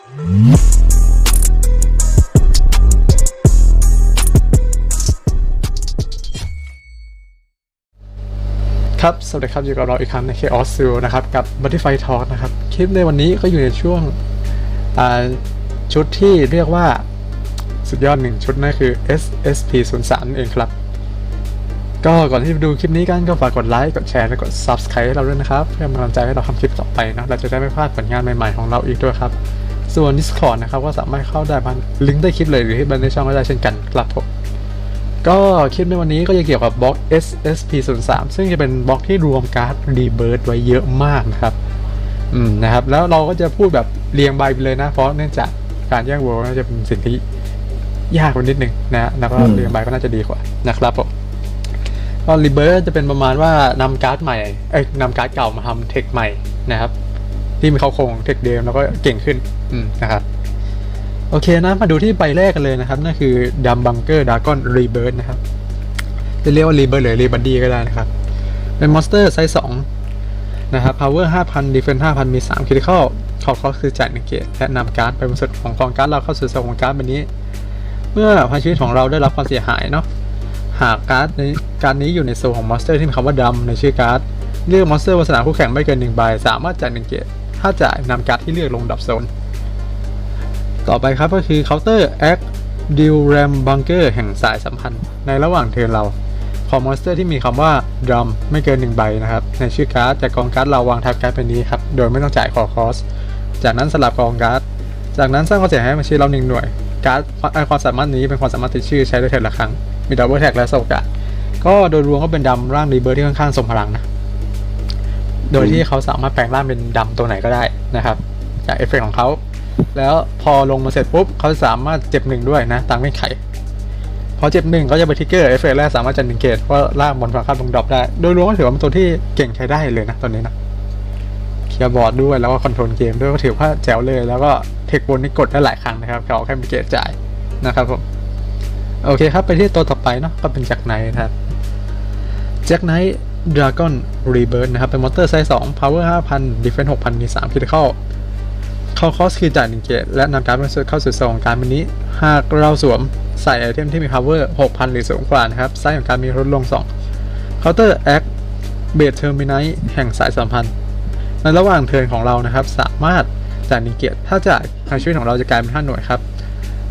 ครับ สวัสดีครับ อยู่กับเราอีกครั้งใน Chaos z e r นะครับ กับ Butterfly Talk นะครับ คลิปในวันนี้ก็อยู่ในช่วงชุดที่เรียกว่าสุดยอดหนึ่งชุดนั่นคือ SSP 0 3เองครับ ก็ก่อนที่จะดูคลิปนี้กันก็ฝากกดไลค์ กดแชร์ และกด Subscribe ให้เราด้วยนะครับ เพื่อเป็นกำลังใจให้เราทำคลิปต่อไปนะ เราจะได้ไม่พลาดผลงานใหม่ๆของเราอีกด้วยครับ ส่วน Discord นะครับก็สามารถเข้าได้ผ่านลิงก์ใต้คลิปเลยหรือที่บันในช่องก็ได้เช่นกันครับผมก็คลิปในวันนี้ก็จะเกี่ยวกับบล็อก SSP 0 3ซึ่งจะเป็นบล็อกที่รวมการ์ดรีเบิร์ดไว้เยอะมากนะครับ อืมนะครับ แล้วเราก็จะพูดแบบเรียงใบไปเลยนะ เพราะเนื่องจากการแยกโวลน่าจะเป็นสิ่งที่ยากกว่านิดหนึ่งนะแล้วก็อืมเรียงใบก็น่าจะดีกว่านะครับผมก็รีเบิร์ดจะเป็นประมาณว่านำการ์ดใหม่เอ้ยนำการ์ดเก่ามาทำเทคใหม่นะครับ ที่มีเขาโครงเทคเดิมแล้วก็เก่งขึ้นอืมนะครับ โอเคนะ มาดูที่ใบแรกกันเลยนะครับ นั่นคือดัมบังเกอร์ดากอนรีเบิร์ดนะครับ จะเรียกว่ารีเบิร์ดหรือรีบันดี้ก็ได้นะครับ เป็นมอนสเตอร์ไซส์2นะครับ power 5,000 defense 5,000 มี 3 critical ขอคอคือจ่ายหนึ่งเกตและนำการ์ดไปบนสุดของกองการ์ดเราเข้าสู่โซนของการ์ดใบนี้ เมื่อพลังชีวิตของเราได้รับความเสียหายเนาะหากการ์ดนี้การดนี้อยู่ในโซนของมอนสเตอร์ที่มีคำว่าดำในชื่อการ์ดเลือกมอนสเตอร์บนสนามคู่แข่งไม่เกินหนึ่งใบสามารถจ่ายหนึ่งเกต ถ้าจ่ายนำการ์ดที่เลือกลงดับโซน ต่อไปครับก็คือเคาน์เตอร์แอคดิวแรมบังเกอร์แห่งสายสัมพันธ์ ในระหว่างเทิร์นเราขอมอนสเตอร์ที่มีคำว่าดรัมไม่เกินหนึ่งใบนะครับ ในชื่อการ์ดจากกองการ์ดเราวางทับการ์ดไปนี้ครับ โดยไม่ต้องจ่ายคอคอส จากนั้นสลับกองการ์ด จากนั้นสร้างความเสียหายให้บัญชีเราหนึ่งหน่วย การ์ดเอ่อความสามารถนี้เป็นความสามารถติดชื่อใช้ได้เทิร์นละครั้ง มีดับเบิลแท็กและโซกะก็โดยรวมก็เป็นดำร่างรีเบิร์ที่ค่อนข้างทรงพลังนะ โดยที่เขาสามารถแปลงร่างเป็นดำตัวไหนก็ได้นะครับ จากเอฟเฟกต์ของเขา แล้วพอลงมาเสร็จปุ๊บเขาสามารถเจ็บหนึ่งด้วยนะตามเงื่อนไขพอเจ็บหนึ่งก็จะไปทิกเกอร์เอฟเฟกต์แรกสามารถจัดหนึ่งเกตว่าล่ากบอลฝั่งข้ามลงดรอปได้ โดยรวมก็ถือว่าเป็นตัวที่เก่งใช้ได้เลยนะตอนนี้นะเคียร์บอร์ดด้วยแล้วก็คอนโทรลเกมด้วยก็ถือว่าแจ๋วเลย แล้วก็เทคบนนี่กดได้หลายครั้งนะครับเขาแค่มีเกตจ่ายนะครับผมโอเคครับไปที่ตัวต่อไปเนาะก็เป็นแจากไนนะครับแจ็คไนท์ ดราก้อนรีเบิร์นะครับ เป็นมอเตอร์ไซส์2 power 5,000 defense 6,000 มี 3 critical เข้าคอสคือจ่าย1เกตและนำการ์ดเป็นเข้าสู่โซนของการวันนี้หากเราสวมใส่ไอเทมที่มี power 6,000 หรือสูงกว่านะครับ ไซส์ของการมีลดลง 2 counter act b a s e terminite แห่งสายสัมพันธ์ ในระหว่างเทิร์นของเรานะครับ สามารถจ่าย1เกตถ้าจ่ายทางชีวิตของเราจะกลายเป็น5หน่วยครับ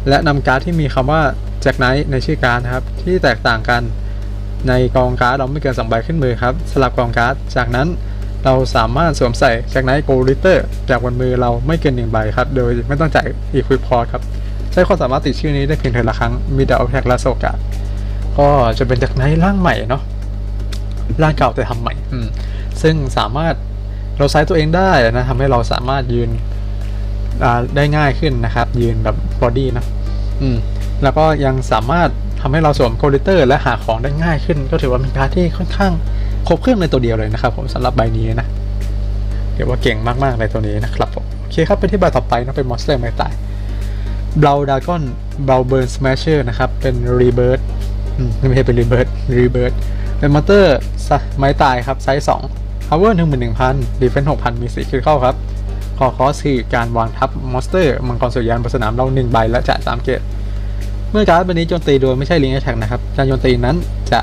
และนำการ์ดที่มีคำว่าแจ็คไนท์ในชื่อการ์ดนะครับ ที่แตกต่างกัน ในกองการ์ดเราไม่เกิน2ใบขึ้นมือครับสลับกองการ์ดจากนั้นเราสามารถสวมใส่แจ็คไนท์โกลิเตอร์จากบนมือเราไม่เกิน1ใบครับ โดยไม่ต้องจ่ายอีควิพอร์ตครับ ใช้ความสามารถติดชื่อนี้ได้เพียงเทอละครั้ง มีดาวแท็กและโซกะก็จะเป็นแจ็คไนท์ร่างใหม่เนาะร่างเก่าแต่ทำใหม่ อืซึ่งสามารถเราไซส์ตัวเองได้นะทำให้เราสามารถยืนได้ง่ายขึ้นนะครับ ยืนแบบบอดี้นะอืมแล้วก็ยังสามารถ ทำให้เราสวมโคลิเตอร์และหาของได้ง่ายขึ้น ก็ถือว่าเป็นการดที่ค่อนข้างครบเครื่องในตัวเดียวเลยนะครับ ผมสำหรับใบนี้นะเรียกว่าเก่งมากๆในตัวนี้นะครับผมโอเคครับไปที่ใบต่อไปนะเป็นมอนสเตอร์ไม่ตายเบลดากอนเบลเบิร์นสแมชเชอร์นะครับเป็นรีเบิร์ดไม่ใช่เป็นรีเบิร์ดรีเบิร์ดเป็นมอนเตอร์ไม้ตายครับไซส์2 power 11,000 defense 6,000มี4คิดเข้าครับคอคอสคือการวางทับมอนสเตอร์มังกรสุริยันบนสนามเรา1ใบและจ่าย3เกต เมื่อการ์ดใบนี้โจมตีโดยไม่ใช่ลิงก์แท็กนะครับการโจมตีนั้นจะ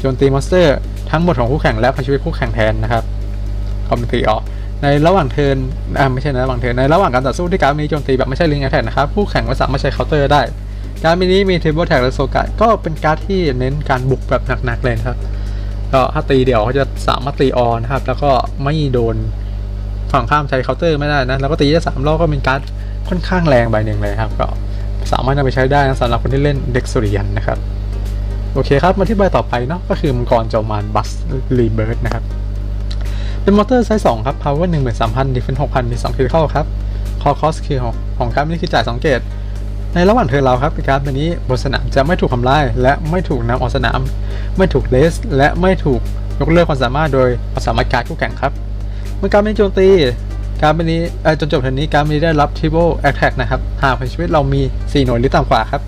โจมตีมอนสเตอร์ทั้งหมดของคู่แข่งและพลังชีวิตคู่แข่งแทนนะครับคอมตีออกในระหว่างเทินอ่าไม่ใช่ในระหว่างเทินในระหว่างการต่อสู้ที่การ์ดนี้โจมตีแบบไม่ใช่ลิงก์แท็กนะครับคู่แข่งก็สามารถใช้เคาน์เตอร์ได้ การ์ดใบนี้มีเทเบิลแท็กและโซกะก็เป็นการ์ดที่เน้นการบุกแบบหนักๆเลยครับก็ถ้าตีเดี่ยวเขาจะสามารถตีออนนะครับ แล้วก็ไม่โดนฝั่งข้ามใช้เคาน์เตอร์ไม่ได้นะแล้วก็ตีได้สามรอบก็เป็นการ์ดค่อนข้างแรงใบหนึ่งเลยครับก็ สามารถนำไปใช้ได้นะสำหรับคนที่เล่นเด็กสุริยันนะครับ โอเคครับ มาที่ใบต่อไปเนาะก็คือมังกรจอมานบัสรีเบิร์ดนะครับ เป็นมอเตอร์ไซส์2ครับ power 13,000 defense 6,000 มี2 critical ครับคอคอสคือของของการ์ดนี้คือจ่าย2เกตในระหว่างเทิร์เราครับการ์ดใบนี้บนสนามจะไม่ถูกทำลายและไม่ถูกนำออกสนาม ไม่ถูกเลส และไม่ถูกยกเลิกความสามารถโดยความสามารถการดคู่แข่งครับเมื่อการเป็นโจมตี การเป็นนี้จนจบเทิร์นนี้การเป็นนี้ได้รับ triple attack นะครับ หากในชีวิตเรามี 4 หน่วยหรือต่ำกว่าครับ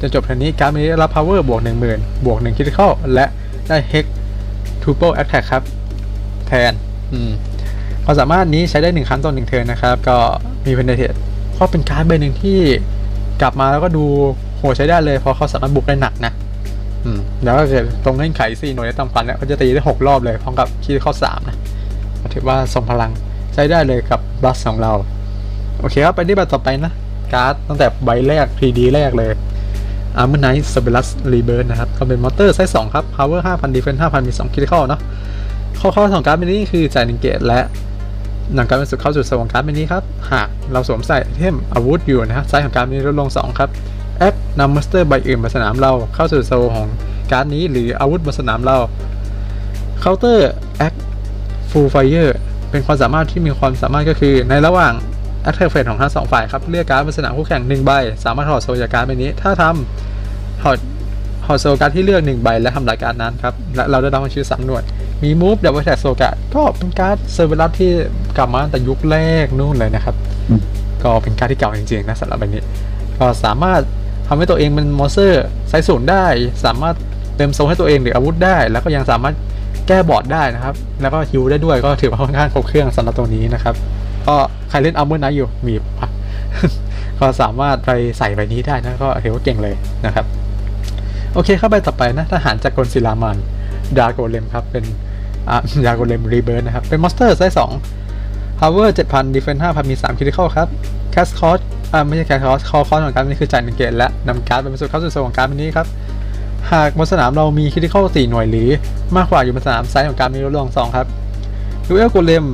จนจบเทิร์นนี้การเป็นนี้ได้รับ power บวก 10,000 บวก 1 critical และได้ hex triple attack ครับ แทน อืมความสามารถนี้ใช้ได้ 1 ครั้งต่อ1เทิร์นนะครับ ก็มี penetration ก็เป็นการ์ดใบหนึ่งที่กลับมาแล้วก็ดูโหใช้ได้เลย เพราะเขาสามารถบุกได้หนักนะอืมแล้วก็เกิดตรงเงื่อนไขสี่หน่วยได้ตามฟันเนี่ยก็จะตีได้หกรอบเลยพร้อมกับคีย์ข้อสามนะถือว่าทรงพลัง ใช้ได้เลยกับบัสของเรา โอเคครับ ไปที่ใบต่อไปนะ การ์ดตั้งแต่ใบแรก 3D แรกเลย Armor Knight s p e l u s Rebirth นะครับก็เป็นมอเตอร์ไซส์ 2 ครับ Power 5,000 Defense 5,000 มี 2 Critical เนาะข้อข้อของการ์ดเป็นนี้คือจ่ายหนึ่งเกตและหนำการ์ดเป็นสุดเข้าสู่โซนของการ์ดเป็นนี้ครับ หากเราสวมใส่เทมอาวุธอยู่นะฮะไซส์ของการ์ดเป็นนี้ลดลง 2 ครับแอปนำมอนสเตอร์ใบอื่นมาสนามเราเข้าสู่โซของการ์ดนี้หรืออาวุธบนสนามเราเคาน์เตอร์แอคฟูลไฟเออร์ เป็นความสามารถที่มีความสามารถก็คือ ในระหว่างแอคเทอร์เฟสของทั้งสองฝ่ายครับเลือกการ์ดบนสนามคู่แข่งหนึ่งใบ สามารถถอดโซลจากการ์ดใบนี้ ถ้าทำถอดถอดโซลการ์ดที่เลือกหนึ่งใบและทำลายการ์ดนั้นครับและเราได้รับชื่อสามหน่วย มีมูฟดับเบิลแท็กโซการ์ดก็เป็นการ์ดเซอร์เวลัสที่กลับมาตั้งแต่ยุคแรกนู่นเลยนะครับอืมก็เป็นการ์ดที่เก่าจริงๆนะสำหรับใบนี้ ก็สามารถทำให้ตัวเองเป็นมอนสเตอร์ไซส์ศูนย์ได้ สามารถเติมโซลให้ตัวเองหรืออาวุธได้ แล้วก็ยังสามารถ แก้บอร์ดได้นะครับ แล้วก็ฮิวได้ด้วยก็ถือว่าค่อนข้างครบเครื่องสำหรับตัวนี้นะครับ ก็ใครเล่นอัลเมอร์ไนอยู่มีปะก็สามารถไปใส่ใบนี้ได้นะก็ถือว่าเก่งเลยนะครับ โอเคเข้าไปต่อไปนะทหารจากกลศิลามันดาโกเลมครับเป็นอ่าดาโกเลมรีเบิร์นะครับ เป็นมอนสเตอร์ไซส์2 power 7,000 defense 5,000มี3 critical ครับ cast cost อ่าไม่ใช่ cast cost call cost ของการนี้คือจ่ายหนึ่งเกตและนำการ์ดเป็นสุดเข้าสู่โซนของการดนี้ครับ หากบนสนามเรามี critical 4หน่วยหรือมากกว่าอยู่บนสนามไซส์ของการดมีลดลง2ครับดูเอลโกเลม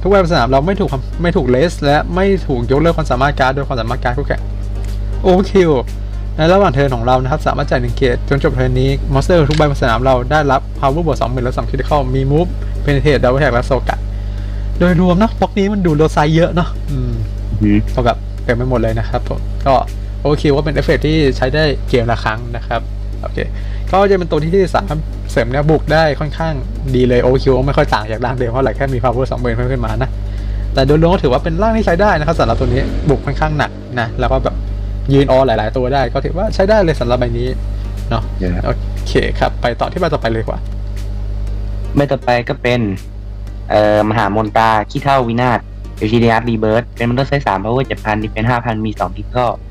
ทุกใบบนสนามเราไม่ถูกไม่ถูกเลส และไม่ถูกยกเลิกความสามารถการ์ดโดยความสามารถการ์ดคู่แข่งโอคิวในระหว่างเทิร์นของเรานะครับสามารถจ่ายหนึ่งเกตจนจบเทิร์นนี้มอนสเตอร์ทุกใบบนสนามเราได้รับ power บวกสองหมื่นและสองคริติคอลมีมูฟเพนเทตดับเบิลแท็กและโซกะโดยรวมนะบล็อกนี้มันดูโลไซเยอะเนาะอืมอืมเท่ากับเต็มไปหมดเลยนะครับผมก็โอคิวก็เป็นเอฟเฟกต์ที่ใช้ได้เกมละครั้งนะครับ โอเคก็จะเป็นตัวที่ที่สามารถเสริมแนวบุกได้ค่อนข้างดีเลยโอคิวไม่ค่อยต่างจากร่างเดิมเท่าไหร่แค่มี power สองหมื่นเพิ่มขึ้นมานะแต่โดยรวมก็ถือว่าเป็นร่างที่ใช้ได้นะครับสำหรับตัวนี้บุกค่อนข้างหนักนะ แล้วก็แบบยืนออหลาย ๆ ตัวได้ก็ถือว่าใช้ได้เลยสำหรับใบนี้เนาะเดี๋ยวนะโอเคครับ ไปต่อที่ใบต่อไปเลยดีกว่าใบต่อไปก็เป็นเอ่อมหามนตราขี้เท่าวินาศเอลชีเดียสรีเบิร์ดเป็นมอนเตอร์ไซส์สามเพราะว่าเจ็ดพันดิเป็นห้าพันมีสองทิกก็ก็เ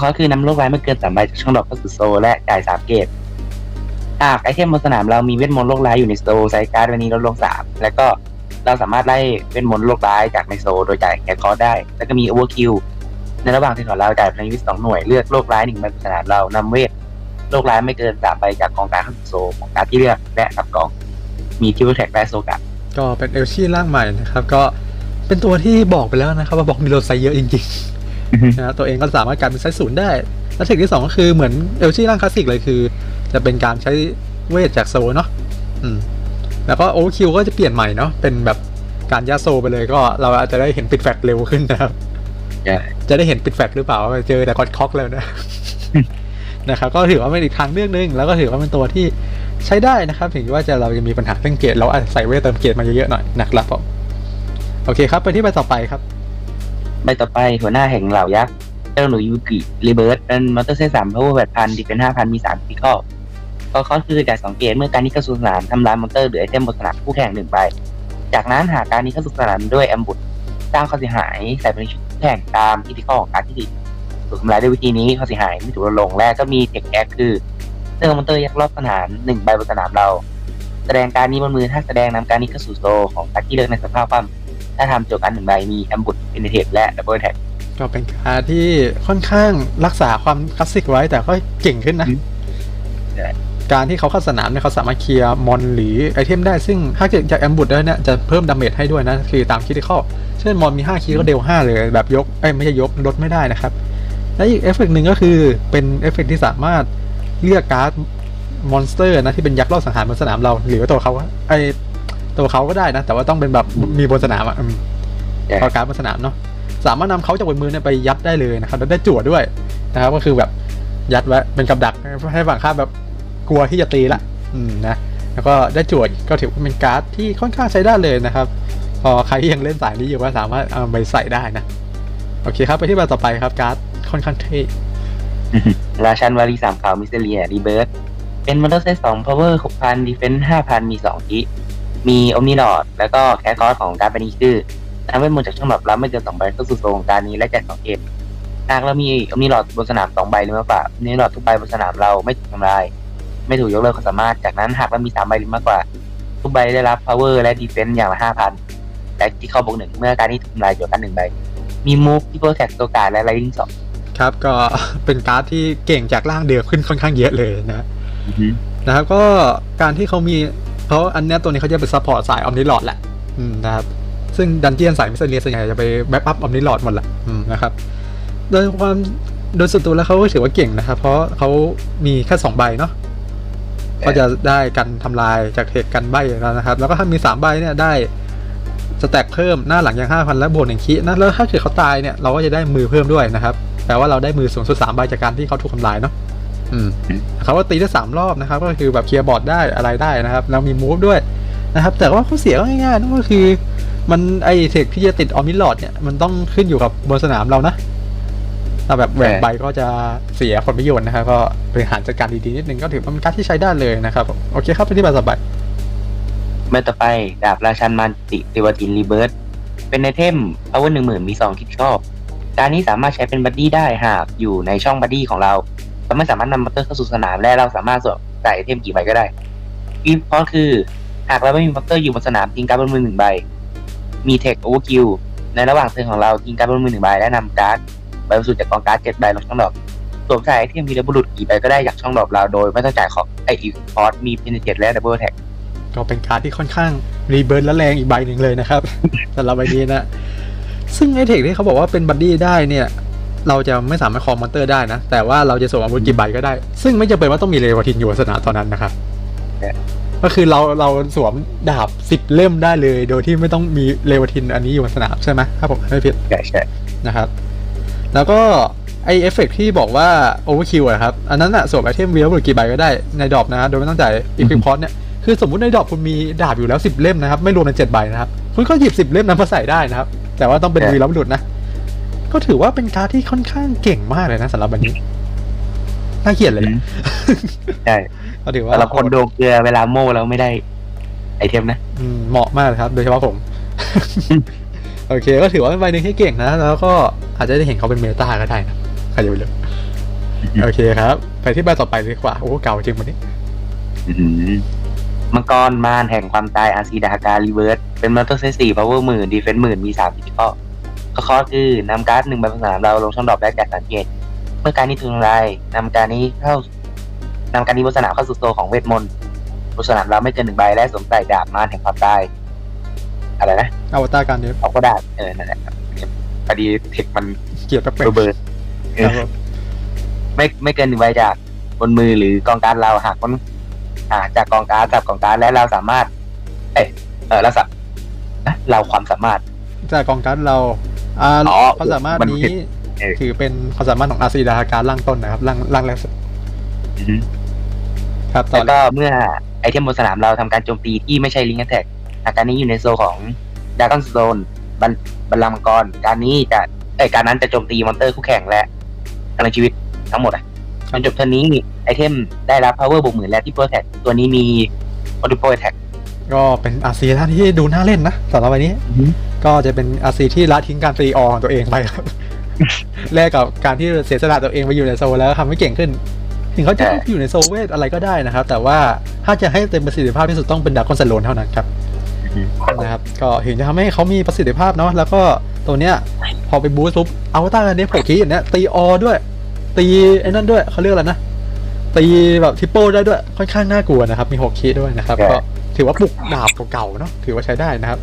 ขาคือนำโลกร้ายไม่เกินสามใบจากช่องดอกเข้าสู่โซลและจ่ายสามเกตหากไอเทมบนสนามเรามีเวทมนต์โลกร้ายอยู่ในโซลไซการ์ดวันนี้ลดลงสามแล้วก็เราสามารถไล่เวทมนต์โลกร้ายจากในโซลโดยจ่ายแคคอร์ได้ แล้วก็มีโอเวอร์คิวในระหว่างที่ของเราจ่ายพลังชีวิตสองหน่วยเลือกโลกร้ายหนึ่งใบบนสนามเรานำเวทโลกร้ายไม่เกินสามใบจากกองการเข้าสู่โซลของการที่เลือกและกับกอง มีทิวแท็กและโซกะก็เป็นเอลชี่ร่างใหม่นะครับ ก็เป็นตัวที่บอกไปแล้วนะครับว่าบอกมีโลไซเยอะจริงๆ นะตัวเองก็สามารถกลายเป็นไซส์ศูนย์ได้ และสิ่งที่สองก็คือเหมือนเอลชี่ร่างคลาสสิกเลยคือ จะเป็นการใช้เวทจากโซลเนาะอืมแล้วก็โอคิวก็จะเปลี่ยนใหม่เนาะเป็นแบบการยัดโซลไปเลยก็เราอาจจะได้เห็นปิดแฟกเร็วขึ้นนะครับใช่จะได้เห็นปิดแฟลชหรือเปล่าเจอแต่กอดคอกแล้วนะนะครับก็ถือว่าเป็นอีกทางเลือกหนึงแล้วก็ถือว่าเป็นตัวที่ใช้ได้นะครับ ถึงว่าจะเราจะมีปัญหาเรื่องเกรดเราอาจจะใส่เวทเติมเกรดมาเยอะๆหน่อยนะครับผมโอเคครับ ไปที่ใบต่อไปครับ ใบต่อไปหัวหน้าแห่งเหล่ายักษ์เจ้าหนูยูกิรีเบิร์ดเป็นมอเตอร์ไซค์สามพาวเวอร์แปดพันดิเป็นห้าพันมีสามพิคอลก็เขาคือจายสองเกตเมื่อการนี้เข้าสู่สนามทำลายมอนเตอร์หรือไอเทมบนสนามคู่แข่งหนึ่งใบจากนั้นหากการนี้เข้าสู่สนามด้วยแอมบุตสร้างความเสียหายใส่ไปในชุดแข่งตามพิธีข้อของการที่ดีถูกทำลายด้วยวิธีนี้ความเสียหายไม่ถูกลดลงและก็มีเทคแอคคือเติมมอนเตอร์ยักษ์รอบสนามหนึ่งใบบนสนามเรา แสดงการนี้บนมือถ้าแสดงนำการนี้เข้าสู่โซของการที่เลือกในสภาพความ ถ้าทำโจทย์การหนึ่งใบมีแอมบุตเอเนเทและดับเบิลแท็กก็เป็นการดที่ค่อนข้างรักษาความคลาสสิกไว้แต่ก็เก่งขึ้นนะอืมใช่การที่เขาเข้าสนามเนี่ยเขาสามารถเคลียร์มอนหรือไอเทมได้ซึ่งถ้าเกิดจากแอมบุตได้เนี่ยจะเพิ่มดาเมจให้ด้วยนะ คือตามคิดที่ข้อเช่นมอนมี 5 คีย์ก็เดล5เลยแบบยกเอ้ยไม่ใช่ยกลดไม่ได้นะครับ และอีกเอฟเฟกต์หนึ่งก็คือเป็นเอฟเฟกต์ที่สามารถเลือกการ์ดมอนสเตอร์นะที่เป็นยักษ์รอบสังหารบนสนามเรา หรือว่าตัวเขาไอ ตัวเขาก็ได้นะ แต่ว่าต้องเป็นแบบมีบนสนามอะอืมใช่พอการ์ดบนสนามเนาะสามารถนำเขาจากบนมือเนี่ยไปยัดได้เลยนะครับแล้วได้จั่วด้วยนะครับ ก็คือแบบยัดไว้เป็นกับดักให้ฝั่งข้ามแบบกลัวที่จะตีละ อืมนะแล้วก็ได้จั่วอีกก็ถือว่าเป็นการ์ดที่ค่อนข้างใช้ได้เลยนะครับ พอใครที่ยังเล่นสายนี้อยู่ก็สามารถเอาไปใส่ได้นะโอเคครับไปที่ใบต่อไปครับการ์ดค่อนข้างเท่ราชันวารีสามขาวมิสเตเรียรีเบิร์ดเป็นมอเตอร์ไซค์สองพาวเวอร์หกพันดีเฟนซ์ห้าพันมีสองที มีโอมนิลอดแล้วก็แคสคอร์สของการดเป็นอีกชื่อในนำเวทมนต์จากช่องดรอปรับไม่เกินสองใบเข้าสู่โซนของการนี้และแจกสองเกตหากเรามีมีหลอดบนสนามสองใบหรือมากกว่ามีหลอดทุกใบบนสนามเราไม่ถูกทำลาย ไม่ถูกยกเลิกความสามารถ จากนั้นหากเรามีสามใบหรือมากกว่า ทุกใบได้รับ power และ defense อย่างละห้าพันและที่เข้าบวกหนึ่งเมื่อการนี้ถูกทำลายจบกันหนึ่งใบ มี move ที่ protect ตัวการดและ lightning สองครับก็เป็นการ์ดที่เก่งจากร่างเดิมขึ้นค่อนข้างเยอะเลยนะนะครับก็การที่เขามี เพราะอันเนี้ยตัวนี้เขาจะเป็นซัพพอร์ตสายออมนิลอดแหละนะครับซึ่งดันเจียนสายมิสเตอร์เรียส่วนใหญ่จะไปแบ็กอัพออมนิลอดหมดแหละนะครับโดยความโดยส่วนตัวแล้วเขาก็ถือว่าเก่งนะครับ เพราะเขามีแค่สองใบเนาะก็จะได้กันทำลายจากเทคกันใบแล้วนะครับ แล้วก็ถ้ามีสามใบเนี่ยได้สแต็กเพิ่มหน้าหลังย่างห้าพันและบวกหนึ่งคินะแล้วถ้าเกิดเขาตายเนี่ยเราก็จะได้มือเพิ่มด้วยนะครับแปลว่าเราได้มือสูงสุดสามใบจากการที่เขาถูกทำลายเนาะ เขาก็ตีได้สามรอบนะครับ ก็คือแบบเคลียร์บอร์ดได้อะไรได้นะครับ แล้วมีมูฟด้วยนะครับ แต่ว่าข้อเสียก็ง่ายๆนั่นก็คือ มันไอเทคที่จะติดออมิลอดเนี่ยมันต้องขึ้นอยู่กับบนสนามเรานะถ้าแบบแหวนใบก็จะเสียผลประโยชน์นะครับก็บริหารจัดการดีๆนิดนึงก็ถือว่าเป็นการที่ใช้ได้เลยนะครับ โอเคครับไปที่บต่อไปเมื่อต่อไปดาบราชันมันติติวตินรีเบิร์ตเป็นไอเทม power หนึ่งหมื่นมีสองคิดชอบ การนี้สามารถใช้เป็นบัดดี้ได้หากอยู่ในช่องบัดดี้ของเรา เราไม่สามารถนำมอเตอร์เข้าสู่สนามและเราสามารถสวมใส่ไอเทมกี่ใบก็ได้อีฟพอคือ หากเราไม่มีมอเตอร์อยู่บนสนามทิ้งการ์ดบนมือหนึ่งใบ มีเทคโอเวอร์คิวในระหว่างเทิร์นของเราทิ้งการ์ดบนมือหนึ่งใบและนำการ์ดใบบรรจุจากกองการ์ดเจ็ดใบลงช่องดอกสวมใส่ไอเทมวีรบุรุษกี่ใบก็ได้จากช่องดอกเราโดยไม่ต้องจ่ายของไออีฟพอสมีเพนเจ็ดและดับเบิลแท็กก็เป็นการดที่ค่อนข้างรีเบิร์ดและแรงอีกใบหนึ่งเลยนะครับสำหรับใบนี้นะซึ่งไอเทคที่เขาบอกว่าเป็นบัดดี้ได้เนี่ย เราจะไม่สามารถคอมมอนเตอร์ได้นะ แต่ว่าเราจะสวมอาวุธกี่ใบก็ได้ ซึ่งไม่จำเป็นว่าต้องมีเรวทินอยู่บนสนามตอนนั้นนะครับก็คือเราเราสวมดาบสิบเล่มได้เลย โดยที่ไม่ต้องมีเรวทินอันนี้อยู่บนสนามใช่ไหมถ้าผมไม่ผิดใช่ใช่นะครับ แล้วก็ไอเอฟเฟกที่บอกว่าโอเวอร์คิวอะครับ อันนั้นอะสวมไอเทมเวลหรือกี่ใบก็ได้ในดรอปนะโดยไม่ต้องจ่ายอีพิพอตเนี่ยคือสมมุติในดรอปคุณมีดาบอยู่แล้วสิบเล่มนะครับ ไม่รวมในเจ็ดใบนะครับ คุณก็หยิบสิบเล่มนั้นมาใส่ได้นะครับ แต่ว่าต้องเป็นวีรบุรุษนะ ก็ถือว่าเป็นการดที่ค่อนข้างเก่งมากเลยนะสำหรับวันนี้น่าเกลียดเลยแหละใช่ก็ถือว่าสำหรับคนโดนเกลือเวลาโม่แล้วไม่ได้ไอเทมนะอืมเหมาะมากเลยครับ โดยเฉพาะผม โอเค ก็ถือว่าเป็นใบหนึ่งที่เก่งนะ แล้วก็อาจจะได้เห็นเขาเป็นเมตาก็ได้นะใครจะไปรู้โอเคครับ ไปที่ใบต่อไปเลยดีกว่า โอ้เก่าจริงวันนี้มังกรมารแห่งความตายอาซีดาการรีเวิร์สเป็นมอเตอร์เซสี่พาวเวอร์หมื่นดีเฟนซ์หมื่นมีสามสิบข้อข้อ ข้อคือนำการ์ดหนึ่งใบบนสนามเราลงช่องดรอปและจากสังเกต เมื่อการนี้ถูกทำลายนำการนี้เข้านำการนี้บนสนามเข้าสู่โซของเวทมนต์บนสนามเราไม่เกินหนึ่งใบและสวมใส่ดาบมารแห่งความตายอะไรนะอวตารการเนี้ยเอาก็ได้เออนั่นแหละครับพอดีเทคมันเกลียดแปลกเบอร์เบอร์ๆครับผมไม่ไม่เกินหนึ่งใบจากบนมือหรือกองการดเราหากมันอ่าจากกองการดจับกองการดและเราสามารถ เอยเออเราสันะเราความสามารถจากกองการดเรา อ่าอ๋อความสามารถมันนี้ผิดเออถือเป็นความสามารถของอาซีดาการล่างต้นนะครับล่างล่างแรกสุดครับตอแล้นวก็เมื่อไอเทมบนสนามเราทำการโจมตีที่ไม่ใช่ลิงก์แท็กอาการนี้อยู่ในโซนของดากอนโซนบัลบัลลังก์มังกร การนี้จะเอยการนั้นจะโจมตีมอนเตอร์คู่แข่งและพลังชีวิตทั้งหมดอะจนจบเท่านี้ไอเทมได้รับ power บวกหมื่นและที่ protect ตัวนี้มี multiple attack ก็เป็นอาซีท่านที่ดูน่าเล่นนะสำหรับวันนี้ ก็จะเป็นอาซีที่ละทิ้งการตีออของตัวเองไปครับแลกกับการที่เสียสละตัวเองไปอยู่ในโซแล้วทำให้เก่งขึ้น ถึงเขาจะอยู่ในโซเวทอะไรก็ได้นะครับ แต่ว่าถ้าจะให้เต็มประสิทธิภาพที่สุดต้องเป็นดาร์คอนเซโลนเท่านั้นครับนะครับ ก็ถึงจะทำให้เขามีประสิทธิภาพเนาะแล้วก็ตัวเนี้ย พอไปบูสต์ปุ๊บอวตาอันนี้ผมคิดอย่างเนี้ยตีออด้วย ตีไอ้นั่นด้วยเขาเรียกอะไรนะตีแบบทิปเปิลได้ด้วยค่อนข้างน่ากลัวนะครับ มีหกคีด้วยนะครับ ก็ถือว่าปลุกดาบเก่าๆเนาะถือว่าใช้ได้นะครับ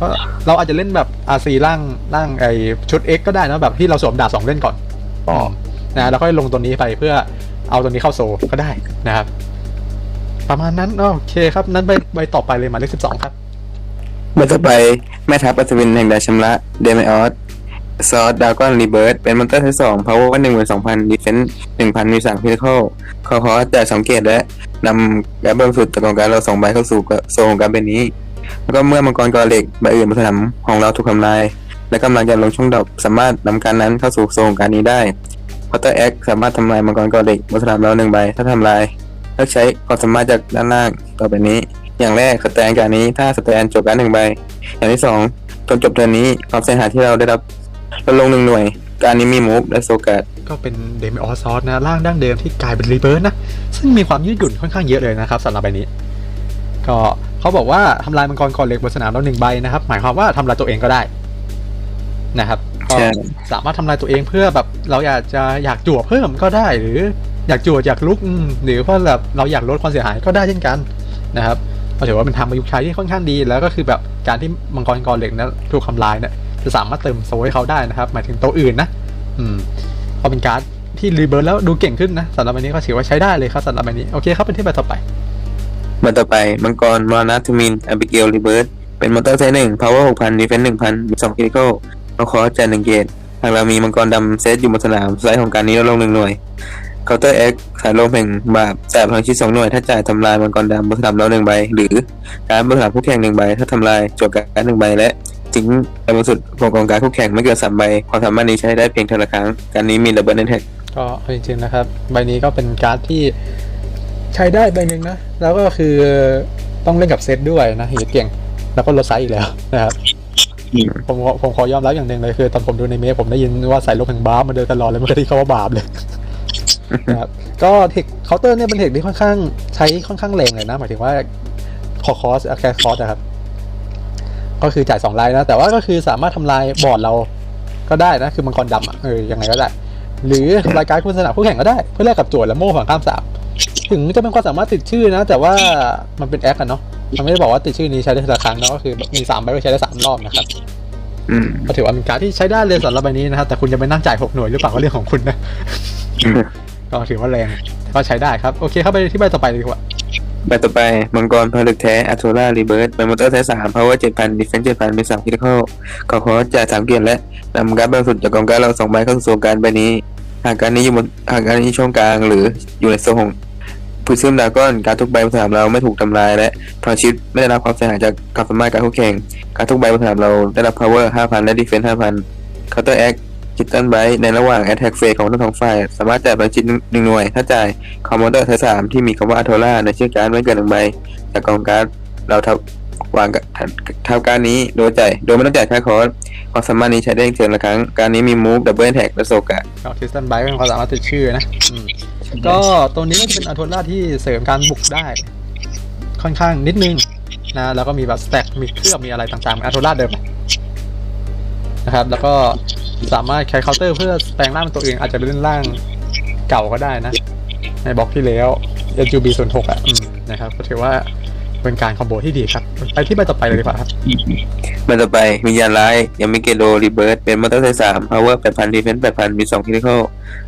ก็เราอาจจะเล่นแบบอาซีร่างร่างไอชุด X ก็ได้นะแบบที่เราสวมดาบสองเล่นก่อนอ๋อนะแล้วค่อยลงตัวนี้ไปเพื่อเอาตัวนี้เข้าโซลก็ได้นะครับ ประมาณนั้นโอเคครับ นั้นไปไปต่อไปเลยหมายเลขสิบสองครับเมื่อต่อไปแม่ทัพอัศวินแห่งดาวชำระเดมออสซอสดาวกอนรีเบิร์เป็นมอนเตอร์ที่สองพาวเวอร์หนึ่งหมื่นสองพันดีเฟนซ์หนึ่งพันมีสามพิคอลคอคอแต่สังเกตและนำการเบิ่มสุดจากกองการเราสองใบเข้าสู่โซนของการเป็นนี้ แล้วก็เมื่อมังกรกอเหล็กใบอื่นบนสนามของเราถูกทำลาย และกำลังจะลงช่องดอกสามารถนำการนั้นเข้าสู่โซนของการนี้ได้พอตเตอร์แอคสามารถทำลายมังกรกอเหล็กบนสนามเราหนึ่งใบถ้าทำลายเลือกใช้ความสามารถจากด้านล่างต่อไปนี้ อย่างแรกสแตนการนี้ถ้าสแตนจบการหนึ่งใบ อย่างที่สองจนจบเทอนนี้ความเสียหายที่เราได้รับลดลงหนึ่งหน่วย การนี้มีมูฟและโซการ์ดก็เป็นเดมิออซอสนะร่างดั้งเดิมที่กลายเป็นรีเบิร์นะซึ่งมีความยืดหยุ่นค่อนข้างเยอะเลยนะครับสำหรับใบนี้ ก็ เขาบอกว่าทำลายมังกรก่อนเหล็กบนสนามเราหนึ่งใบนะครับ หมายความว่าทำลายตัวเองก็ได้นะครับก็ใช่สามารถทำลายตัวเองเพื่อแบบเราอยากจะอยากจั่วเพิ่มก็ได้ หรืออยากจั่วอยากลุกอืมหรือว่าแบบเราอยากลดความเสียหายก็ได้เช่นกันนะครับก็ถือว่าเป็นทางประยุกต์ใช้ที่ค่อนข้างดี แล้วก็คือแบบการที่มังกรกรเหล็กนั้นถูกทำลายเนี่ยจะสามารถเติมโซให้เขาได้นะครับ หมายถึงตัวอื่นนะ อืมพอเป็นการ์ดที่รีเบิร์แล้วดูเก่งขึ้นนะสำหรับอันนี้ก็ถือว่าใช้ได้เลยครับสำหรับอันนี้โอเคครับเป็นที่ใบต่อไป มาต่อไปมังกรมรณะทูมินอ b บิเกลรีเบิร์เป็นมอเตอร์ไซส์หนึ่งพาวเวอร์หกพันดีเฟนซ์หนึ่งพันมีสองคริติคอลเราขอจ่ายหนึ่งเกตหากเรามีมังกรดำเซตอยู่บนสนามไซส์ของการนี้ลดลงหนึ่งหน่วยเคาน์เตอร์เอ็กสายลมแห่งบาปจ่ายพลังชีวิตสองหน่วย ถ้าจ่ายทำลายมังกรดำบนสนามเราหนึ่งใบ หรือการบนสนามคู่แข่งหนึ่งใบ ถ้าทำลายจบการหนึ่งใบและทิ้งไปบนสุดของกองการคู่แข่งไม่เกินสามใบ ความสามารถนี้ใช้ได้เพียงเท่าละครั้ง การนี้มีดับเบิลแท็กก็จริงๆนะครับ ใบนี้ก็เป็นการ์ดที่ ใช้ได้ใบหนึ่งนะ แล้วก็คือต้องเล่นกับเซตด้วยนะเฮียเก่ง แล้วก็ลดไซส์อีกแล้วนะครับผมผมขอยอมรับอย่างหนึ่งเลยคือ ตอนผมดูในเมสผมได้ยินว่าใส่ลบแห่งบาร์มาโดยตลอดเลยมันก็ที่เขาว่าบาปเลยนะครับก็เทคเคาน์เตอร์เนี่ยเป็นเทคที่ค่อนข้างใช้ค่อนข้างแรงเลยนะ หมายถึงว่าคอคอสแคคอสนะครับ ก็คือจ่ายสองไลน์นะ แต่ว่าก็คือสามารถทำลายบอร์ดเราก็ได้นะ คือมังกรดำอะเออยังไงก็ได้ หรือทำลายการคุณสนามคู่แข่งก็ได้ เพื่อแลกกับโจทย์และโม่ฝั่งข้ามสาม ถึงจะเป็นความสามารถติดชื่อนะ แต่ว่ามันเป็นแอคกันเนาะมันไม่ได้บอกว่าติดชื่อนี้ใช้ได้ทีละครั้งนะก็คือมีสามใบก็ใช้ได้สามรอบนะครับอืมก็ถือว่าเป็นการดที่ใช้ได้เลยสำหรับใบนี้นะครับแต่คุณจะไปนั่งจ่ายหกหน่วยหรือเปล่าก็เรื่องของคุณนะก็ถือว่าแรงแต่ก็ใช้ได้ครับ โอเคเข้าไปที่ใบต่อไปเลยดีกว่าใบต่อไป มังกรผลึกแท้อัตโทรารีเบิร์เป็นมอเตอร์ไซส์สามพาวเวอร์เจ็ดพันดิเฟนซ์เจ็ดพันเป็นสามคิติคอลขอขอจ่ายสามเกียรติและนำการ์ดบริสุทธิ์จากกองการดเราสองใบเข้าสู่โซนการดใบนี้ หากการดนี้อยู่บนหากการดนี้ช่องกลางหรืออยู่ในโซนของ ผู้ซึมดาก้อนการทุกใบบนสนามเราไม่ถูกทำลายและพลังชีวิตไม่ได้รับความเสียหายจากคามสามารถการคู่แข่ง การทุกใบบนสนามเราได้รับ power 5,000 และ defense 5,000 counter act จิตตันไบในระหว่าง attack phase ของทั้งสองฝ่ายสามารถจ่ายพลังชีวิตหนึ่งหน่วย ถ้าจ่ายคอมมานเดอร์ไทสามที่มีคำว่าอัโทล่าในชื่อการดไม่เกินหนึ่งใบจากกองการ์ดเราทับวางกับทับการนี้โดยจ่ายโดยไม่ต้องจ่ายค่าคอร์สความสามารถนี้ใช้ได้เพียงละครั้ง การนี้มี move double attack และโซกะก็ทิสตันไบเป็นความสามารถติดชื่อนะอื ก็ตัวนี้ก็จะเป็นอัลโทล่าที่เสริมการบุกได้ ค่อนข้างนิดนึงนะแล้วก็มีแบบสแต็กมีเคลืองมีอะไรต่างๆอนอัลโทล่าเดิมนะครับ แล้วก็สามารถใช้เคาน์เตอร์เพื่อแปลงร่างเป็นตัวเองอาจจะเป็นร่างเก่าก็ได้นะ ในบล็อกที่แล้ว LGB 0 6อะอืมนะครับก็ถือว่า เป็นการคอมโบที่ดีครับ ไปที่ใบต่อไปเลยดีกว่าครับมันต่อไปวิญญาณร้ายยามิเกโดรีเบิร์ตเป็นมอเตอร์ไซส์สามพาวเวอร์แปดพันดีเฟนซ์แปดพันมีสองคิติคอล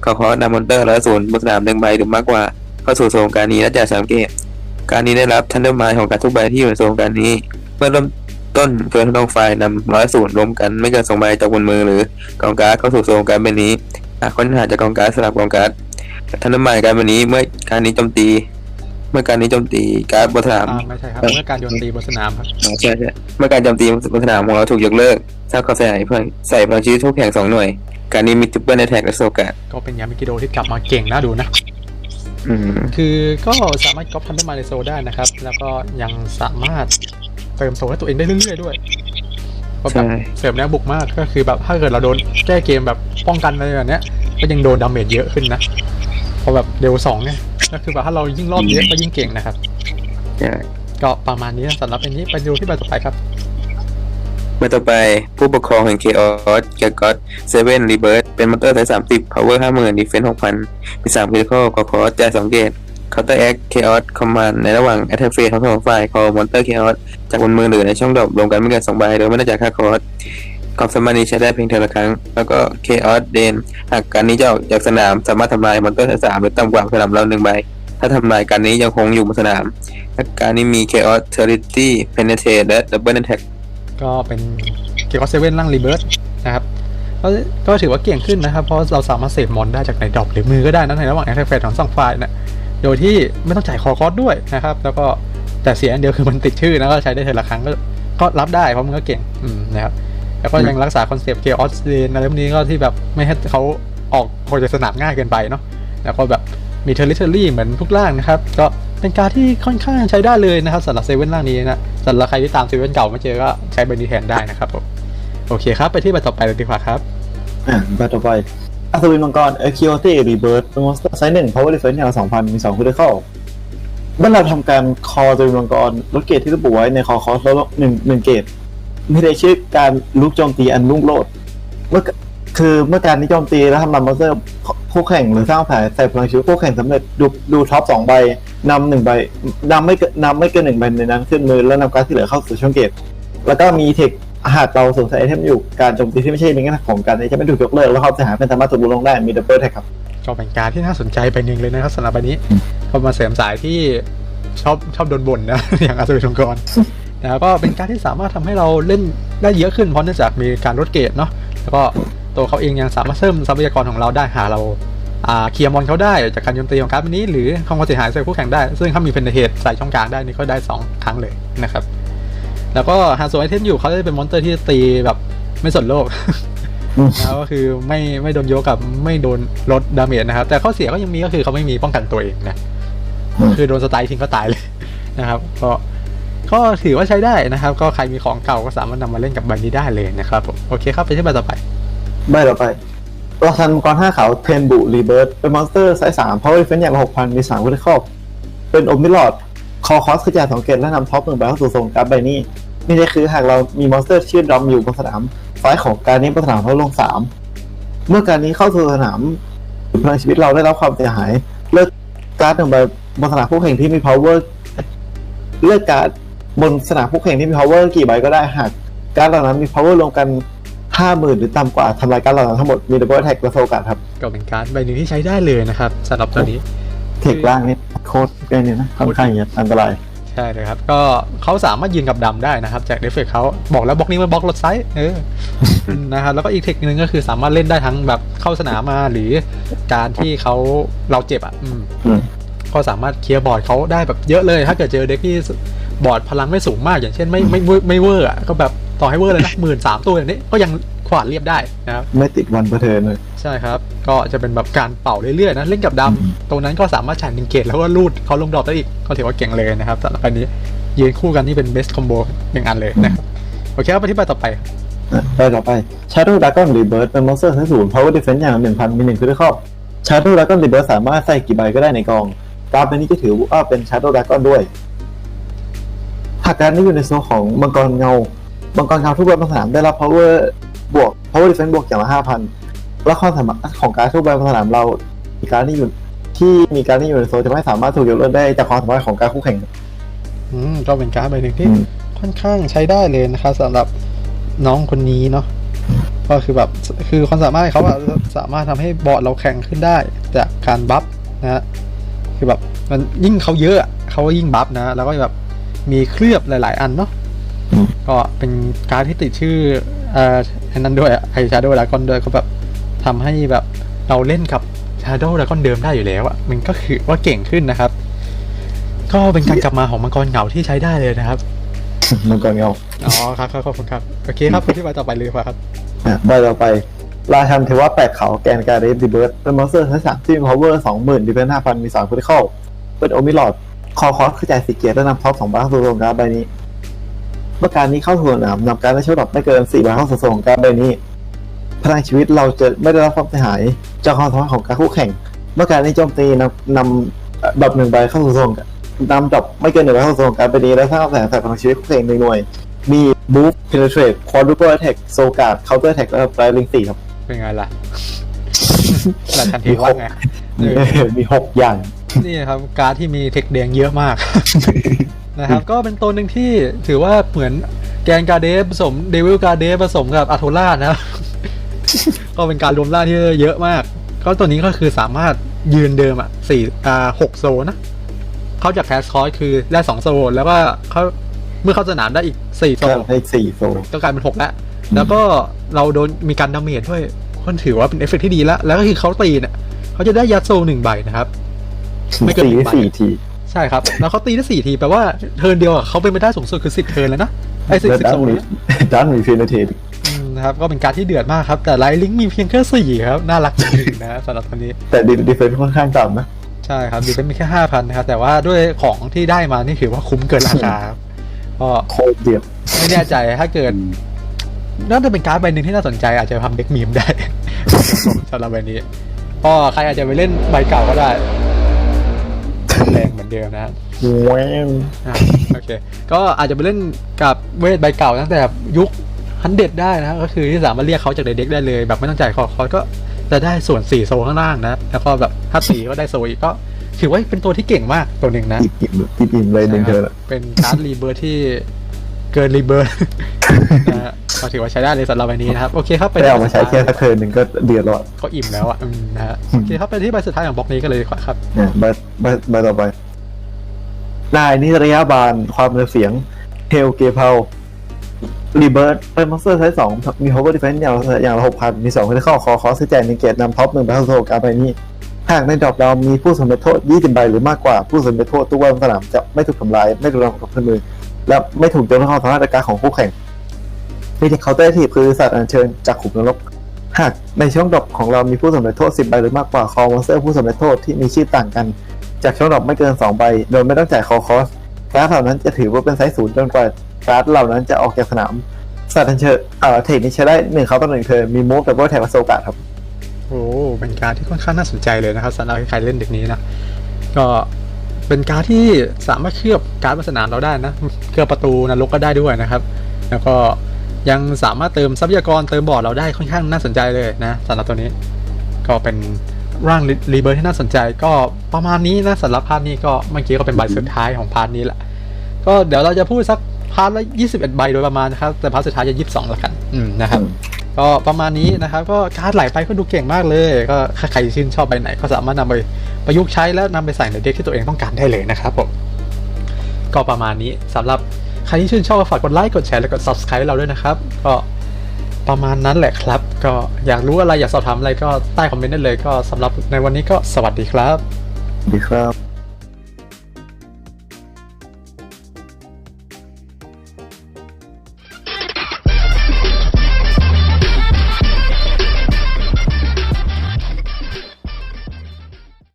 เขาขอนำมอนเตอร์ร้อยศูนย์บนสนามหนึ่งใบหรือมากกว่าเข้าสู่โซนการนี้และจ่ายสามเกตการนี้ได้รับทันเดอร์มายของการทุกใบที่อยู่ในโซนการนี้ เมื่อเริ่มต้นเกินทั้งสองฝ่ายนำร้อยศูนย์รวมกันไม่เกินสองใบจากบนมือหรือกองการ์ดเข้าสู่โซนการเป็นนี้หากค้นหาจากกองการ์ดสลับกองการ์ดทันเดอร์มายการเป็นนี้เมื่อการนี้โจมตี เมื่อการนี้โจมตีการ์ดบนสนามอ่าไม่ใช่ครับเมื่อการโยนตีบนสนามครับอ๋อใช่ใช่เมื่อการโจมตีบนสนามของเราถูกยกเลิก ถ้าเขาใส่เพื่อใส่พลังชีวิตทุกแข่งสองหน่วย การนี้มีทิปเปิลในแท็กและโซกะก็เป็นยามิกิโดที่กลับมาเก่งน่าดูนะ อืมคือก็สามารถก๊อปทันได้มาในโซได้นะครับ แล้วก็ยังสามารถเติมโซให้ตัวเองได้เรื่อยๆด้วยก็แบบใช่เสริมแนวบุกมากก็คือแบบถ้าเกิดเราโดนแก้เกมแบบป้องกันอะไรแบบเนี้ย ก็ยังโดนดาเมจเยอะขึ้นนะ เพราะแบบเดวสองเนี่ยก็คือแบบถ้าเรายิ่งรอบเยอะก็ยิ่งเก่งนะครับใช่ก็ประมาณนี้สำหรับอันนี้ไปดูที่ใบต่อไปครับเมื่อต่อไปผู้ปกครองแห่งเคออสแกก็อตเซเว่นรีเบิร์เป็นมอนเตอร์สายสามสิบพาวเวอร์ห้าหมื่นดีเฟนซ์หกพันมีสามคิติคอลขอคอร์จ่ายสองเกตเคาน์เตอร์แอคเคออสคอมมานในระหว่างแอตแทกเฟสทั้งสองฝ่ายคอมอนเตอร์เคออสจากบนมือหรือในช่องดรอปรวมกันไม่เกินสองใบโดยไม่ต้องจ่ายค่าคอร์ส ความสามารถนี้ใช้ได้เพียงเทอละครั้ง แล้วก็เคออสเดนหากการนี้จะออกจากสนามสามารถทำลายมอนเตอร์สายสามหรือต่ำกว่าสนามเราหนึ่งใบ ถ้าทำลายการนี้ยังคงอยู่บนสนามและการนี้มี Chaos Territy Penetrate และ Double Attack ก็เป็นเกี่ยวกับเซเว่นร่างรีเบิร์นะครับก็ก็ถือว่าเก่งขึ้นนะครับ เพราะเราสามารถเสพมอนได้จากในดรอปหรือมือก็ได้นะในระหว่างแอคแทกเฟสของสองฝ่ายนะโดยที่ไม่ต้องจ่ายคอคอสด้วยนะครับ แล้วก็แต่เสียอันเดียวคือมันติดชื่อนะก็ใช้ได้เทอละครั้งก็ก็รับได้เพราะมันก็เก่งนะครับ แล้วก็ยังรักษาคอนเซปต์เกออสเลนอะไรพวกนี้ก็ที่แบบไม่ให้เขาออกออกจากสนามง่ายเกินไปเนาะแล้วก็แบบมีเทอร์ริเทอรี่เหมือนทุกร่างนะครับ ก็เป็นการที่ค่อนข้างใช้ได้เลยนะครับสำหรับเซเว่นร่างนี้นะสำหรับใครที่ตามเซเว่นเก่ามาเจอก็ใช้เบอร์นี้แทนได้นะครับผมโอเคครับ ไปที่ใบต่อไปเลยดีกว่าครับอะใบต่อไปอัศวินมังกรเอคิโอตี้รีเบิร์ดเป็นมอนสเตอร์ไซส์หนึ่ง power defense อย่างละสองพันมีสองคูณเข้าเมื่อเราทำการคออัศวินมังกรลดเกรดที่ระบุไว้ในคอคอสลดหนึ่งหนึ่งเกรดไม่ได้ชื่อการลุกโจมตีอันรุ่งโรจน์เมื่อคือเมื่อการนี้โจมตีแล้วทำลายมอนสเตอร์คู่แข่งหรือสร้างแผลใส่พลังชีวิตคู่แข่งสำเร็จดูดูท็อปสองใบนำหนึ่งใบนำไม่เกินนำไม่เกินหนึ่งใบในนั้นขึ้นมือแล้วนำการดที่เหลือเข้าสู่ช่องเกรดแล้วก็มีเทคหากเราสงสัยไอเทมอยู่การโจมตีที่ไม่ใช่ในแง่ของการที่จะไม่ถูกยกเลิกแล้วความเสียหายเป็นสามารถถูกลงได้มีดับเบิลแท็กครับก็เป็นการที่น่าสนใจไปหนึ่งเลยนะครับสำหรับวันนี้อืมก็มาเสริมสายที่ชอบชอบโดนบ่นนะอย่างอาสวินทงกร แล้วก็เป็นการที่สามารถทำให้เราเล่นได้เยอะขึ้นเพราะเนื่องจากมีการลดเกรดเนาะแล้วก็ตัวเขาเองยังสามารถเพิ่มทรัพยากรของเราได้หาเราอาเคลียร์มอนเขาได้จากการโจมตีของการ์ดนี้ หรือทำความเสียหายใส่คู่แข่งได้ ซึ่งถ้ามีเพนเทตใส่ช่องกลางได้นี่ก็ได้สองครั้งเลยนะครับ แล้วก็หาส่วนไอเทมอยู่เขาจะเป็นมอนสเตอร์ที่ตีแบบไม่สนโลกแล้วก็คือไม่ไม่โดนโยกกับไม่โดนลดดาเมจนะครับ แต่ข้อเสียก็ยังมีก็คือเขาไม่มีป้องกันตัวเองนะคือโดนสไตล์ทิ้งก็ตายเลยนะครับก็ ก็ถือว่าใช้ได้นะครับ ก็ใครมีของเก่าก็สามารถนำมาเล่นกับใบนี้ได้เลยนะครับผมโอเคครับไปที่ใบต่อไปใบต่อไปเราทันมังกรห้าขาวเทนบุรีเบิร์ดเป็นมอนสเตอร์ไซส์สาม power defense อย่างละหกพันมีสามคูณเข้าเป็นโอมิลอดคอคอสขยายสองเกตและนำท็อปหนึ่งใบเข้าสู่โซนการ์ดใบนี้นี่ได้คือหากเรามีมอนสเตอร์ชื่อดอมอยู่บนสนามฝ่ายของการนี้บนสนามเขาลงสามเมื่อการนี้เข้าสู่สนามพลังชีวิตเราได้รับความเสียหาย เลือกการ์ดหนึ่งใบบนสนามคู่แข่งที่มี power เลือกการ์ด บนสนามคู่แข่งที่มี power กี่ใบก็ได้หากการ์ดเหล่านั้นมี power รวมกันห้าหมื่นหรือต่ำกว่าทำลายการ์ดเหล่านั้นทั้งหมดมี double attack และโซกัดครับก็เป็นการดใบหนึ่งที่ใช้ได้เลยนะครับสำหรับตัวนี้เทคล่างนี่โคตรเกินเนี่ยนะค่อนข้างจะอันตรายใช่เลยครับก็เขาสามารถยืนกับดำได้นะครับ จากเดฟเฟกเขาบอกแล้วบล็อกนี้มันบล็อกรถไซส์เออนะครับแล้วก็อีกเทคนิคนึงก็คือสามารถเล่นได้ทั้งแบบเข้าสนามมาหรือการที่เขาเราเจ็บอะอืมอืมก็สามารถเคลียร์บอร์ดเขาได้แบบเยอะเลย ถ้าเกิดเจอเด็กที่ บอร์ดพลังไม่สูงมากอย่างเช่นไม่ไม่ไม่ไม่เวอร์อะก็แบบต่อให้เวอร์เลยนะหมื่นสามตัวอย่างนี้ก็ยังขวาดเรียบได้นะครับไม่ติดวันเปอร์เทิร์นเลยใช่ครับ ก็จะเป็นแบบการเป่าเรื่อยๆนะเล่นกับดำตรงนั้นก็สามารถจ่ายหนึ่งเกตแล้วก็รูดเขาลงดอกได้อีกก็ถือว่าเก่งเลยนะครับสำหรับอันนี้ยืนคู่กันนี่เป็น best combo หนึ่งอันเลยนะครับโอเคครับไปที่ใบต่อไปไปต่อไป Shadow Dragon Rebirth เป็นมอนสเตอร์ชั้นศูนย์ Power Defense อย่างหนึ่งพันมีหนึ่งคือได้ครอบ Shadow Dragon Rebirth สามารถใส่กี่ใบก็ได้ในกองการ์ดใบนี้จะถือว่าเป็น Shadow Dragon ด้วย หากการดนี้อยู่ในโซนของมังกรเงา มังกรเงาทุกใบบนสนามได้รับ Power บวก Power Defense บวกอย่างละห้าพันและความสามารถของการดทุกใบบนสนามเรามีการดที่อยู่ที่มีการดที่อยู่ในโซนจะไม่สามารถถูกยกเลิกได้จากความสามารถของการดคู่แข่ง อืมก็เป็นการดใบหนึ่งที่อืมค่อนข้างใช้ได้เลยนะครับสำหรับน้องคนนี้เนาะก็คือแบบคือความสามารถเขาอะสามารถทำให้บอร์ดเราแข็งขึ้นได้จากการบัฟนะฮะคือแบบมันยิ่งเขาเยอะอะเขาก็ยิ่งบัฟนะแล้วก็แบบ มีเคลือบหลาย ๆ อันเนาะอืมก็เป็นการดที่ติดชื่อเอ่อไอ้นั้นด้วยอะไอชาโดว์ดากอนด้วยก็แบบทำให้แบบเราเล่นกับชาโดว์ดากอนเดิมได้อยู่แล้วอะมันก็คือว่าเก่งขึ้นนะครับ ก็เป็นการกลับมาของมังกรเหงาที่ใช้ได้เลยนะครับมังกรเงา อ๋อครับครับขอบคุณครับ โอเคครับไปที่ใบต่อไปเลยดีกว่าครับอะใบต่อไป ราชันเทวะแปดเขาแกนการเรสดิเบิร์ตเป็นมอนสเตอร์ชั้นสามที่มี power สองหมื่นดิเฟนห้าพันมีสามคูณเข้าเป็นโอมิลอด คอคอสขยายสีเกียรติและนำท็อปสองใบเข้าสู่โซนการ์ดใบนี้ เมื่อการนี้เข้าสู่สนามนำการได้ช่วยดรอปไม่เกินสี่ใบเข้าสู่โซนการ์ดใบนี้ พลังชีวิตเราจะไม่ได้รับความเสียหายจากความสามารถของการคู่แข่ง เมื่อการนี้โจมตีนำนำเอ่อดรอปหนึ่งใบเข้าสู่โซนนำดรอปไม่เกินหนึ่งใบเข้าสู่โซนการ์ดใบนี้และสร้างความเสียหายใส่พลังชีวิตคู่แข่งหนึ่งหน่วย มีบูฟเพนเทรตควอดรูเปอร์แท็กโซการ์ดเคาน์เตอร์แท็กและไฟลิงสี่ครับเป็นไงล่ะหลังทันทีว่าไงเออมีหกอย่าง นี่นะครับการดที่มีเทคแดงเยอะมาก นะครับ ก็เป็นตัวหนึ่งที่ถือว่าเหมือนแกนการ์เดฟผสมเดวิลการ์เดฟผสมกับอาโทล่านะครับ ก็เป็นการรวมร่างที่เยอะมาก ก็ตัวนี้ก็คือสามารถยืนเดิมอะสี่อ่าหกโซนนะ เขาจากแคสคอร์สคือได้สองโซนแล้วก็เขาเมื่อเข้าสนามได้อีกสี่โซก็นให้สี่โซก็กลายเป็นหกแล้ว แล้วก็เราโดนมีการดาเมจด้วยก็ถือว่าเป็นเอฟเฟกต์ที่ดีแล้ว แล้วก็คือเขาตีเนี่ยเขาจะได้ยัดโซหนึ่งใบนะครับ ไม่เกินสี่หนึ่งใบสี่ที ใช่ครับ แล้วเขาตีได้สี่ทีแปลว่าเทิร์นเดียวอะเขาเป็นไปได้สูงสุดคือสิบเทิร์นแล้วนะไอ้สิบแล้วสิบด้าโซนนมีนะด้านมีฟินเทสอืมนะครับก็เป็นการที่เดือดมากครับ แต่ไลท์ลิงก์มีเพียงแค่สี่ครับน่ารักจริงๆนะสำหรับคนนี้ แต่ดีเฟนซ์ค่อนข้างต่ำนะ ใช่ครับดีเป็นมีแค่ห้าพันนะครับ แต่ว่าด้วยของที่ได้มานี่ถือว่าคุ้มเกินราคาครับก็โคตรเดียบไม่แน่ใจถ้าเกิดน่าจะเป็นการ์ดใบหนึ่งที่น่าสนใจอาจจะทำเด็กมีมได้ สำหรับใบนี้ก็ใครอาจจะไปเล่นใบเก่าก็ได้ แรงเหมือนเดิมนะแว้งอะโอเค ก็อาจจะไปเล่นกับเวทใบเก่าตั้งแต่ยุคฮันเด็ดได้นะ ก็คือที่สามารถเรียกเขาจากในเด็กได้เลย แบบไม่ต้องจ่ายคอคอร์สก็จะได้ส่วนสี่โซข้างล่างนะ แล้วก็แบบถ้าสี่ก็ได้โซอีกก็ถือว่าเป็นตัวที่เก่งมากตัวหนึ่งนะอิ่มอิ่มอิ่มอิ่มเลยหนึ่งเธอละเป็นการ์ดรีเบิร์ที่เกินรีเบิร์นะฮะ ก็ถือว่าใช้ได้เลยสำหรับใบนี้นะครับ โอเคครับไปไม่ได้เอามาใช้แค่สักเทิร์นหนึ่งก็เดือดร้อนก็อิ่มแล้วอะอืมนะฮะโอเคครับไปที่ใบสุดท้ายของบล็อกนี้กันเลยดีกว่าครับเนี่ยใบใบใบต่อไปนายนิระยะบาลความเร็วเสียงเฮลเกเพารีเบิร์ตเป็นมอนสเตอร์ไซส์สองมี power defense อย่างละอย่างละหกพันมีสองคนที่เข้าคอคอสแจกในเกตนำท็อปหนึ่งไปเข้าโซการไปนี้หากในดรอปเรามีผู้สำเร็จโทษ 20 ใบหรือมากกว่า ผู้สำเร็จโทษทุกวันสนามจะไม่ถูกทำลาย ไม่ถูกรำกับพื้นมือและไม่ถูกโจมตีความสามารถในการของคู่แข่ง วิธีเคาน์เตอร์ทีคือสัตว์อัญเชิญจากขุมนรก หากในช่องดอปของเรามีผู้สำเร็จโทษ 10 ใบหรือมากกว่าคอมอนสเตอร์ผู้สำเร็จโทษที่มีชื่อต่างกัน จากช่องดอปไม่เกิน 2 ใบ โดยไม่ต้องจ่ายคอคอสการ์ดเหล่านั้นจะถือว่าเป็นไซส์ศูนย์จนกว่าการ์ดเหล่านั้นจะออกจากสนามสัตว์อัญเชิญอ่าเทคนี้ใช้ได้หนึ่งเขาต่อหนึ่งเธอมีมูฟดับเบิลแท็กและโซกาครับโอ้เป็นการดที่ค่อนข้างน่าสนใจเลยนะครับสำหรับใครเล่นเด็กนี้นะก็เป็นการดที่สามารถเคลือบการ์ดบนสนามเราได้นะเคลือบประตูนรกก็ได้ด้วยนะครับ แล้วก็ ยังสามารถเติมทรัพยากรเติมบอร์ดเราได้ค่อนข้างน่าสนใจเลยนะสำหรับตัวนี้ ก็เป็นร่างรีเบิร์ที่น่าสนใจก็ประมาณนี้นะสำหรับพาร์ทนี้ก็เมื่อกี้ก็เป็นใบสุดท้ายของพาร์ทนี้แหละ ก็เดี๋ยวเราจะพูดสักพาร์ทละ21ใบโดยประมาณนะครับ แต่พาร์ทสุดท้ายจะ22ละกันอืมนะครับก็ประมาณนี้นะครับ ก็การ์ดไหลไปก็ดูเก่งมากเลย ก็ใครชื่นชอบใบไหน ก็สามารถนำไปประยุกต์ใช้แล้วนำไปใส่ในเด็กที่ตัวเองต้องการได้เลยนะครับผมก็ประมาณนี้สำหรับ ใครที่ชื่นชอบก็ฝากกดไลค์กดแชร์และกด subscribe เราด้วยนะครับ ก็ประมาณนั้นแหละครับ ก็อยากรู้อะไรอยากสอบถามอะไรก็ใต้คอมเมนต์ได้เลย ก็สำหรับในวันนี้ก็สวัสดีครับดีครับ